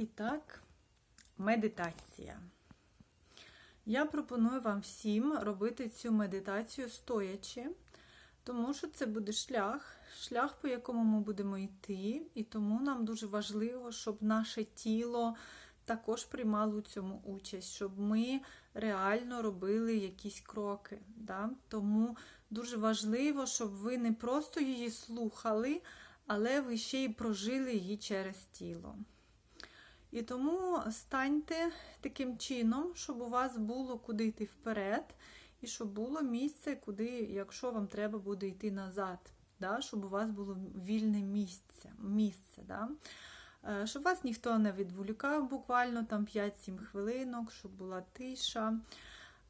І так, медитація. Я пропоную вам всім робити цю медитацію стоячи, тому що це буде шлях, шлях, по якому ми будемо йти, і тому нам дуже важливо, щоб наше тіло також приймало у цьому участь, щоб ми реально робили якісь кроки. Да? Тому дуже важливо, щоб ви не просто її слухали, але ви ще й прожили її через тіло. І тому станьте таким чином, щоб у вас було куди йти вперед, і щоб було місце, куди, якщо вам треба буде йти назад, да? щоб у вас було вільне місце, місце да? Е, щоб вас ніхто не відволікав буквально там 5-7 хвилинок, щоб була тиша.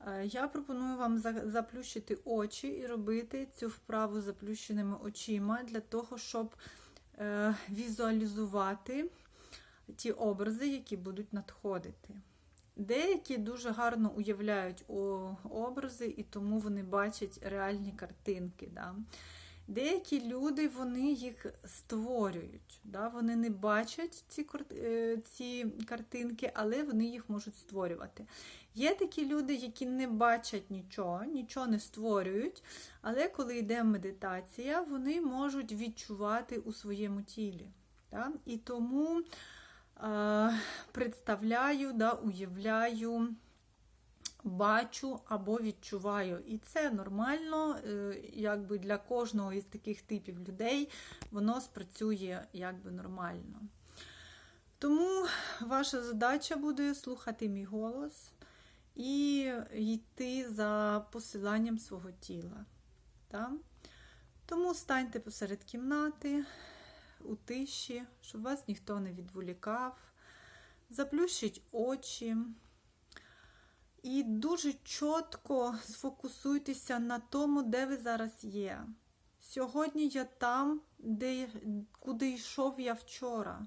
Е, Я пропоную вам заплющити очі і робити цю вправу заплющеними очима для того, щоб е, візуалізувати ті образи, які будуть надходити. Деякі дуже гарно уявляють образи, і тому вони бачать реальні картинки. Да? Деякі люди вони їх створюють. Да? Вони не бачать ці, е, ці картинки, але вони їх можуть створювати. Є такі люди, які не бачать нічого, нічого не створюють, але коли йде медитація, вони можуть відчувати у своєму тілі. Да? І тому представляю, да, уявляю, бачу або відчуваю. І це нормально, е, якби для кожного із таких типів людей воно спрацює якби нормально. Тому ваша задача буде слухати мій голос і йти за посиланням свого тіла. Да? Тому станьте посеред кімнати у тиші, щоб вас ніхто не відволікав. Заплющіть очі. І дуже чітко сфокусуйтеся на тому, де ви зараз є. Сьогодні я там, де, куди йшов я вчора,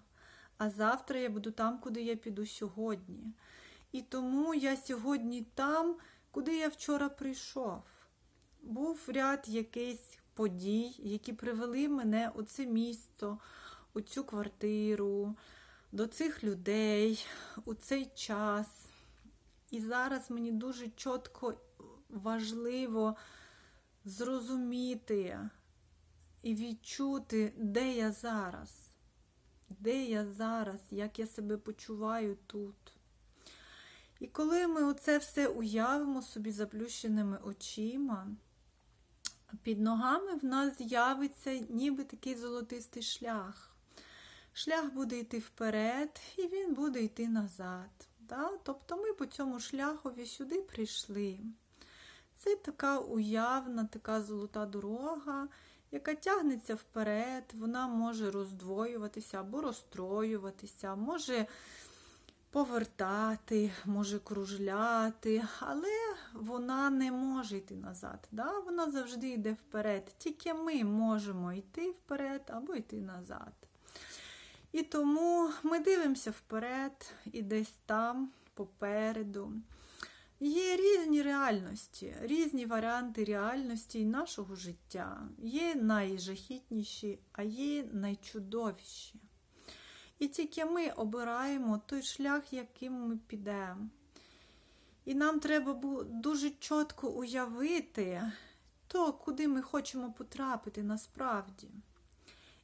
а завтра я буду там, куди я піду сьогодні. І тому я сьогодні там, куди я вчора прийшов. Був ряд якийсь подій, які привели мене у це місто, у цю квартиру, до цих людей, у цей час. І зараз мені дуже чітко важливо зрозуміти і відчути, де я зараз, де я зараз, як я себе почуваю тут. І коли ми оце все уявимо собі заплющеними очима, під ногами в нас з'явиться ніби такий золотистий шлях. Шлях буде йти вперед, і він буде йти назад. Да? Тобто ми по цьому шляхові сюди прийшли. Це така уявна, така золота дорога, яка тягнеться вперед, вона може роздвоюватися або розстроюватися, може повертати, може кружляти, але вона не може йти назад. Да? Вона завжди йде вперед. Тільки ми можемо йти вперед або йти назад. І тому ми дивимося вперед і десь там, попереду. Є різні реальності, різні варіанти реальності нашого життя. Є найжахітніші, а є найчудовіші. І тільки ми обираємо той шлях, яким ми підемо. І нам треба дуже чітко уявити то, куди ми хочемо потрапити насправді.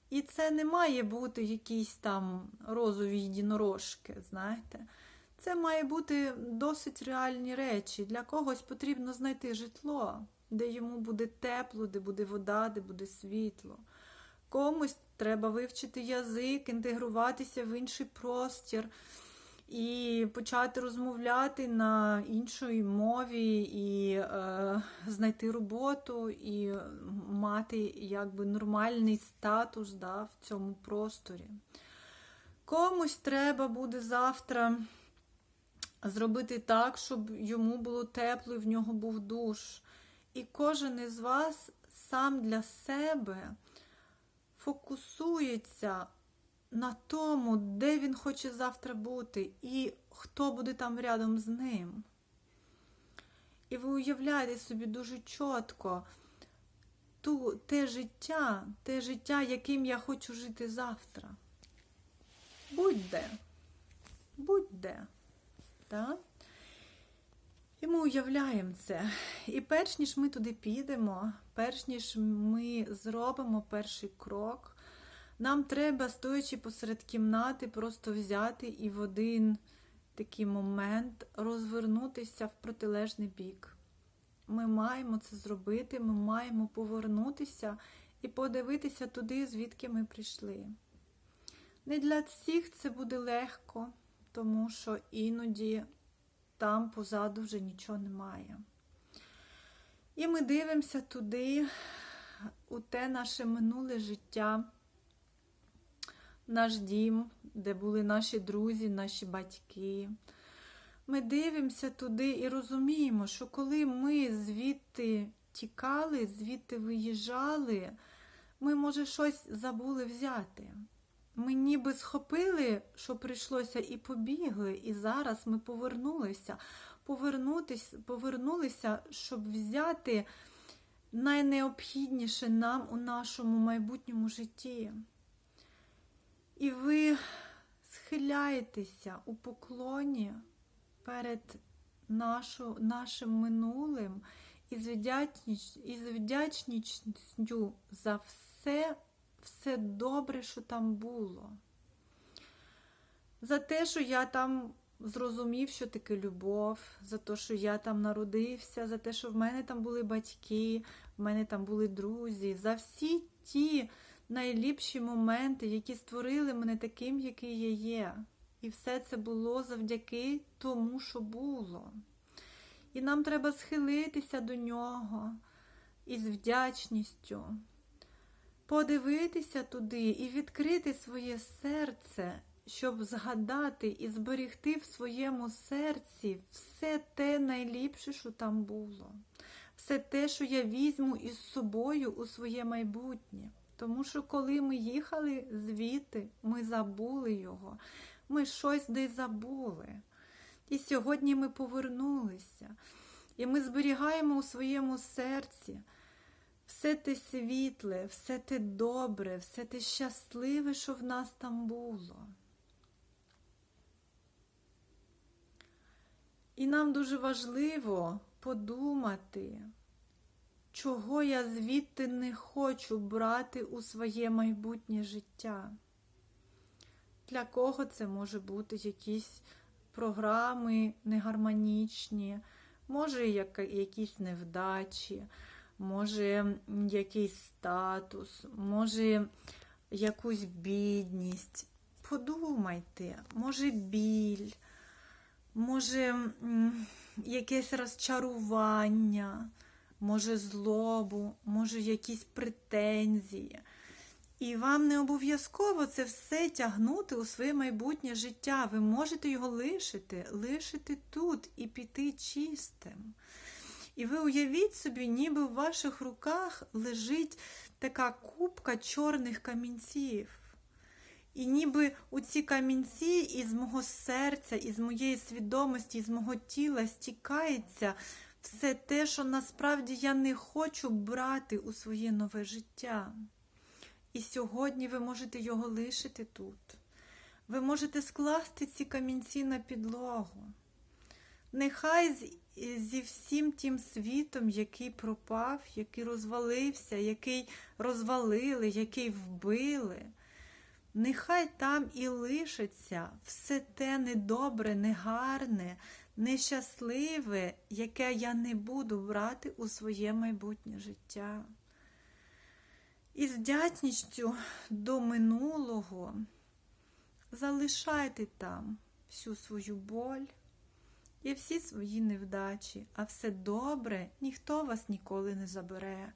І це не має бути якісь там розові єдинорожки, знаєте. Це має бути досить реальні речі. Для когось потрібно знайти житло, де йому буде тепло, де буде вода, де буде світло. Комусь треба вивчити язик, інтегруватися в інший простір і почати розмовляти на іншій мові, і е, знайти роботу, і мати якби нормальний статус да, в цьому просторі. Комусь треба буде завтра зробити так, щоб йому було тепло і в нього був душ. І кожен із вас сам для себе фокусується на тому, де він хоче завтра бути, і хто буде там рядом з ним. І ви уявляєте собі дуже чітко ту, те життя, те життя, яким я хочу жити завтра. Будь-де. будь-де. Так? І ми уявляємо це. І перш ніж ми туди підемо, перш ніж ми зробимо перший крок, нам треба, стоячи посеред кімнати, просто взяти і в один такий момент розвернутися в протилежний бік. Ми маємо це зробити, ми маємо повернутися і подивитися туди, звідки ми прийшли. Не для всіх це буде легко, тому що іноді там позаду вже нічого немає. І ми дивимося туди, у те наше минуле життя, наш дім, де були наші друзі, наші батьки. Ми дивимося туди і розуміємо, що коли ми звідти тікали, звідти виїжджали, ми, може, щось забули взяти. Ми ніби схопили, що прийшлося, і побігли, і зараз ми повернулися, повернутись, повернулися, щоб взяти найнеобхідніше нам у нашому майбутньому житті. І ви схиляєтеся у поклоні перед нашу, нашим минулим і з вдячністю за все, все добре, що там було. За те, що я там зрозумів, що таке любов, за те, що я там народився, за те, що в мене там були батьки, в мене там були друзі, за всі ті найліпші моменти, які створили мене таким, який я є. І все це було завдяки тому, що було. І нам треба схилитися до нього із вдячністю, подивитися туди і відкрити своє серце, щоб згадати і зберегти в своєму серці все те найліпше, що там було, все те, що я візьму із собою у своє майбутнє. Тому що коли ми їхали звідти, ми забули його, ми щось десь забули. І сьогодні ми повернулися. І ми зберігаємо у своєму серці все те світле, все те добре, все те щасливе, що в нас там було. І нам дуже важливо подумати, чого я звідти не хочу брати у своє майбутнє життя. Для кого це може бути якісь програми негармонічні, може якісь невдачі, може якийсь статус, може якусь бідність. Подумайте, може біль, може якесь розчарування, може злобу, може якісь претензії. І вам не обов'язково це все тягнути у своє майбутнє життя. Ви можете його лишити, лишити тут і піти чистим. І ви уявіть собі, ніби в ваших руках лежить така купка чорних камінців. І ніби у ці камінці із мого серця, із моєї свідомості, із мого тіла стікається все те, що насправді я не хочу брати у своє нове життя. І сьогодні ви можете його лишити тут. Ви можете скласти ці камінці на підлогу. Нехай зі всім тим світом, який пропав, який розвалився, який розвалили, який вбили. Нехай там і лишиться все те недобре, негарне, нещасливе, яке я не буду брати у своє майбутнє життя. І з вдячністю до минулого залишайте там всю свою боль і всі свої невдачі, а все добре ніхто вас ніколи не забере.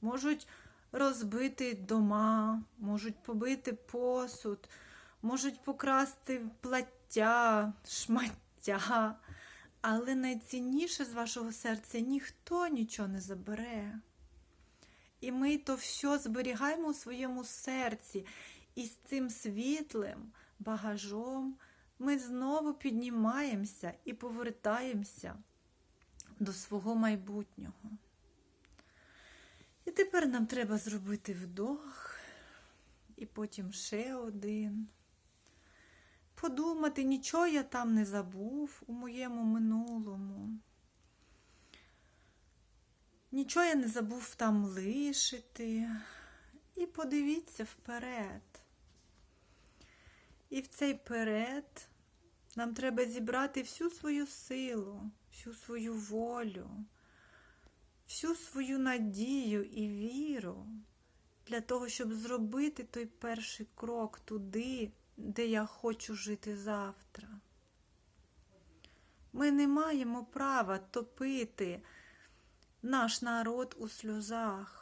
Можуть розбити дома, можуть побити посуд, можуть покрасти плаття, шмаття, але найцінніше з вашого серця ніхто нічого не забере. І ми то все зберігаємо у своєму серці. І з цим світлим багажом ми знову піднімаємося і повертаємося до свого майбутнього. І тепер нам треба зробити вдох, і потім ще один. подумати, нічого я там не забув у моєму минулому. Нічого я не забув там лишити. І подивіться вперед. І в цей перед нам треба зібрати всю свою силу, всю свою волю, всю свою надію і віру для того, щоб зробити той перший крок туди, де я хочу жити завтра. Ми не маємо права топити наш народ у сльозах.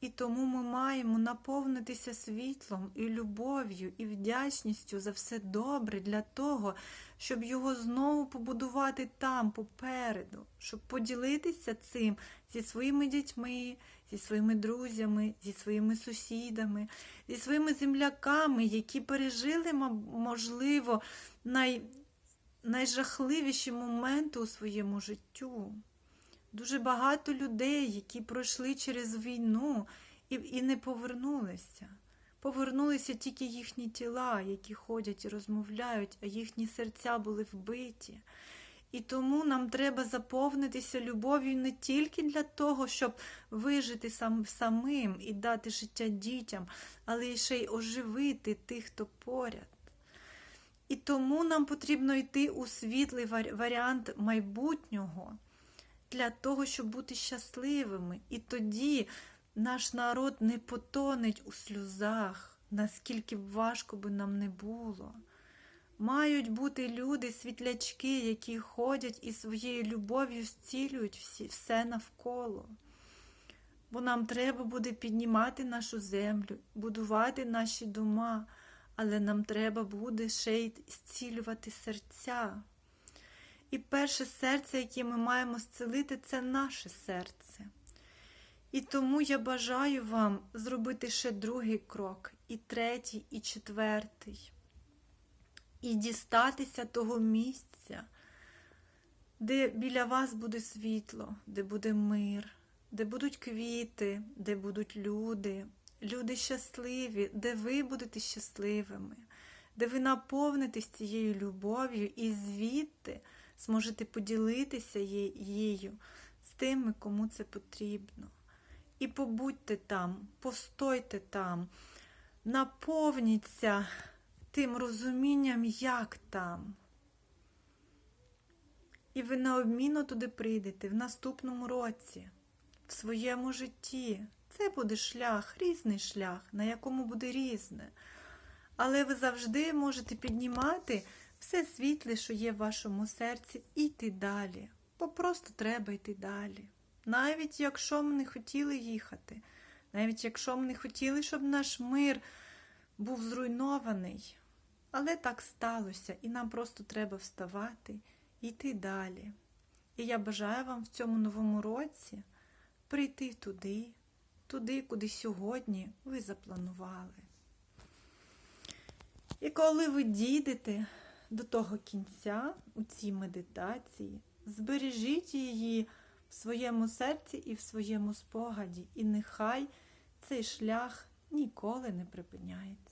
І тому ми маємо наповнитися світлом і любов'ю, і вдячністю за все добре для того, щоб його знову побудувати там, попереду, щоб поділитися цим зі своїми дітьми, зі своїми друзями, зі своїми сусідами, зі своїми земляками, які пережили, можливо, най... найжахливіші моменти у своєму життю. Дуже багато людей, які пройшли через війну і і не повернулися. Повернулися тільки їхні тіла, які ходять і розмовляють, а їхні серця були вбиті. І тому нам треба заповнитися любов'ю не тільки для того, щоб вижити сам, самим і дати життя дітям, але ще й оживити тих, хто поряд. І тому нам потрібно йти у світлий варіант майбутнього для того, щоб бути щасливими. І тоді наш народ не потонеть у сльозах, наскільки б важко би нам не було. Мають бути люди, світлячки, які ходять і своєю любов'ю зцілюють всі, все навколо. Бо нам треба буде піднімати нашу землю, будувати наші дома, але нам треба буде ще й зцілювати серця. І перше серце, яке ми маємо зцілити, це наше серце. І тому я бажаю вам зробити ще другий крок, і третій, і четвертий, і дістатися того місця, де біля вас буде світло, де буде мир, де будуть квіти, де будуть люди, люди щасливі, де ви будете щасливими, де ви наповнитесь цією любов'ю і звідти зможете поділитися її з тими, кому це потрібно. І побудьте там, постойте там, наповніться тим розумінням, як там. І ви необмінно туди прийдете в наступному році, в своєму житті. Це буде шлях, різний шлях, на якому буде різне. Але ви завжди можете піднімати все світле, що є в вашому серці, і йти далі. Бо просто треба йти далі. Навіть якщо ми не хотіли їхати, навіть якщо ми не хотіли, щоб наш мир був зруйнований. Але так сталося, і нам просто треба вставати йти далі. І я бажаю вам в цьому новому році прийти туди, туди, куди сьогодні ви запланували. І коли ви дійдете до того кінця у цій медитації, збережіть її в своєму серці і в своєму спогаді, і нехай цей шлях ніколи не припиняється.